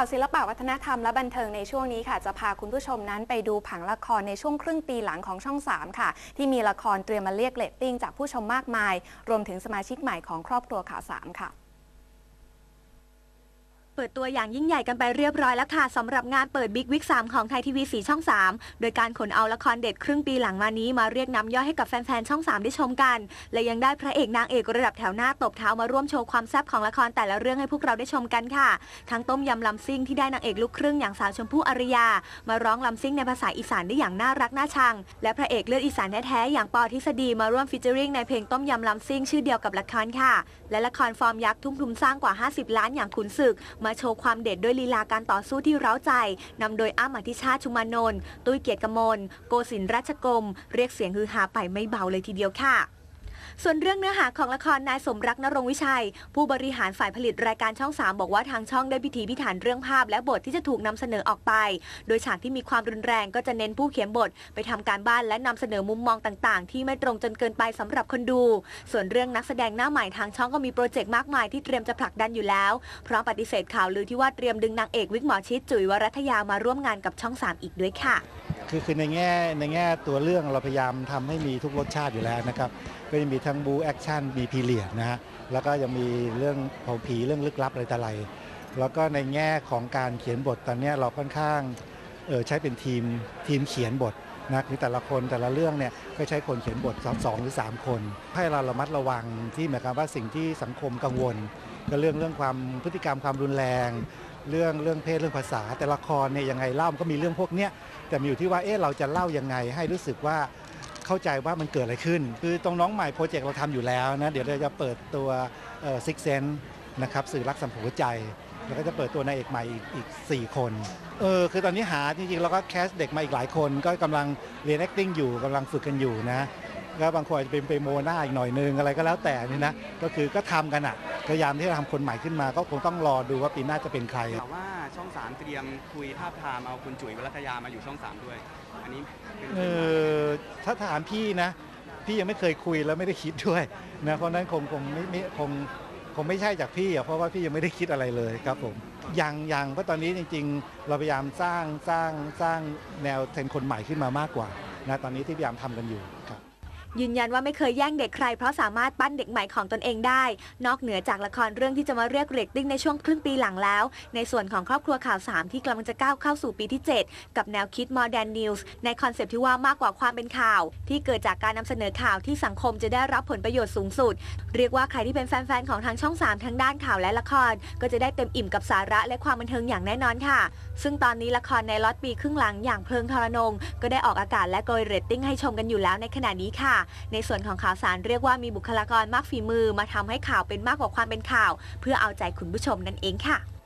ข่าวศิลปะวัฒนธรรมและบันเทิงในช่วงนี้ค่ะ จะพาคุณผู้ชมนั้นไปดูผังละครในช่วงครึ่งปีหลังของช่อง 3 ค่ะ ที่มีละครเตรียมมาเรียกเลตติ้งจากผู้ชมมากมาย รวมถึงสมาชิกใหม่ของครอบครัวข่าว 3 ค่ะ เปิดตัวอย่างยิ่งใหญ่กันไปเรียบร้อยแล้วค่ะสำหรับงานเปิดบิ๊กวิก3ของไทยทีวีสีช่อง 3 โดยการขนเอาละครเด็ดครึ่งปีหลังมานี้มาเรียกน้ำย่อยให้กับแฟนๆช่อง 3 ได้ชมกัน และยังได้พระเอกนางเอกระดับแถวหน้าตบเท้ามาร่วมโชว์ความแซ่บของละครแต่ละเรื่องให้พวกเราได้ชมกันค่ะ ทั้งต้มยำลำซิ่งที่ได้นางเอกลูกครึ่งอย่างสาวชมพู่อารยา มาร้องลำซิ่งในภาษาอีสานได้อย่างน่ารักน่าชัง และพระเอกเลือดอีสานแท้ๆอย่างปอทฤษฎีมาร่วมฟีเจอริงในเพลงต้มยำลำซิ่งชื่อเดียวกับละครค่ะ และละครฟอร์มยักษ์ทุ่มทุนสร้างกว่า 50 ล้านอย่างขุนศึกมาโชว์ความเด็ดด้วยลีลาการต่อสู้ที่เร้าใจนำโดยอ้มอธิชาติชุมานนท์ตุ้ยเกียรติกมลโกศินทร์ราชกรมเรียกเสียงฮือฮาไปไม่เบาเลยทีเดียวค่ะ ส่วนเรื่องเนื้อหาของละครนายสมรักนรงวิชัย ผู้บริหารฝ่ายผลิตรายการช่อง 3 บอกว่าทางช่องได้พิถีพิถันเรื่องภาพ และบทที่จะถูกนำเสนอออกไป โดยฉากที่มีความรุนแรงก็จะเน้นผู้เขียนบท ไปทำการบ้านและนำเสนอมุมมองต่างๆ ที่ไม่ตรงจนเกินไปสำหรับคนดู ส่วนเรื่องนักแสดงหน้าใหม่ทางช่องก็มีโปรเจกต์มากมายที่เตรียมจะผลักดันอยู่แล้วพร้อมปฏิเสธข่าวลือที่ว่าเตรียมดึงนางเอกวิกหมอชิดจุ๋ยวรัตยามาร่วมงานกับช่อง 3 อีกด้วยค่ะ คือคือในแง่ในแง่ตัวเรื่องเราพยายามทำให้มีทุกรสชาติอยู่แล้วนะครับก็จะมีทั้งบูแอคชั่นมีพีเรียดนะฮะแล้วก็ยังมีเรื่องเผาผีเรื่องลึกลับอะไรต่ออะไรแล้วก็ในแง่ของการเขียนบทตอนนี้เราค่อนข้างเออใช้เป็นทีมทีมเขียนบทนะคือแต่ละคนแต่ละเรื่องเนี่ยก็ใช้คนเขียนบทสองสองหรือ 3 คน ให้เราระมัดระวังที่หมายความว่าสิ่งที่สังคมกังวล ก็เรื่องเรื่องความพฤติกรรมความรุนแรง เรื่องเรื่องเพศเรื่องภาษา แต่ละครเนี่ยยังไงเล่ามันก็มีเรื่องพวกเนี้ยแต่มันอยู่ที่ว่าเอ๊ะเราจะเล่ายังไงให้รู้สึกว่าเข้าใจว่ามันเกิดอะไรขึ้น คือตรงน้องใหม่โปรเจกต์เราทำอยู่แล้วนะเดี๋ยวเราจะเปิดตัวซิกเซนนะครับสื่อรักสัมผัสหัวใจ แล้วก็จะเปิดตัวนายเอกใหม่อีกอีก4คนเออคือตอนนี้หาจริงๆเราก็แคสเด็กมาอีกหลายคน ก็กำลังเรียน acting อยู่กำลังฝึกกันอยู่นะก็บางคนอาจจะเป็นไปโมหน้าอีกหน่อยนึงอะไรก็แล้วแต่นี่นะก็คือก็ทำกันอะ พยายามที่จะทำคนใหม่ขึ้นมา ก็คงต้องรอดูว่าปีหน้าจะเป็นใคร ข่าวว่าช่อง3เตรียมคุยทาบทามเอาคุณจุ๋ยวรัตยามาอยู่ช่อง3ด้วย อันนี้เป็นเออถ้าถามพี่นะ พี่ยังไม่เคยคุยแล้วไม่ได้คิดด้วยนะเพราะฉะนั้นคงคงไม่ไม่คงคงไม่ใช่จากพี่อะเพราะว่าพี่ยังไม่ได้คิดอะไรเลยครับผมยังยังเพราะตอนนี้จริง ๆ เราพยายามสร้างสร้างสร้างแนวเทรนด์คนใหม่ขึ้นมามากกว่านะตอนนี้ที่พยายามทำกันอยู่ครับ ยืนยันว่าไม่เคยแย่งเด็กใคร เพราะสามารถปั้นเด็กใหม่ของตนเองได้ นอกเหนือจากละครเรื่องที่จะมาเรียกเรตติ้งในช่วงครึ่งปีหลังแล้ว ในส่วนของครอบครัวข่าว 3 ที่กำลังจะก้าวเข้าสู่ปีที่ 7 กับแนวคิด Modern News ในคอนเซปต์ที่ว่ามากกว่าความเป็นข่าว ที่เกิดจากการนำเสนอข่าวที่สังคมจะได้รับผลประโยชน์สูงสุด เรียกว่าใครที่เป็นแฟนๆของทางช่อง 3 ทั้งด้านข่าวและละคร ก็จะได้เต็มอิ่มกับสาระและความบันเทิงอย่างแน่นอนค่ะ ซึ่งตอนนี้ละครในล็อตปีครึ่งหลังอย่างเพลิงทรนงก็ได้ออกอากาศและโกยเรตติ้งให้ชมกันอยู่แล้วในขณะนี้ค่ะในส่วนของข่าวสารเรียกว่ามีบุคลากรมากฝีมือมาทำให้ข่าวเป็นมากกว่าความเป็นข่าว เพื่อเอาใจคุณผู้ชมนั่นเองค่ะ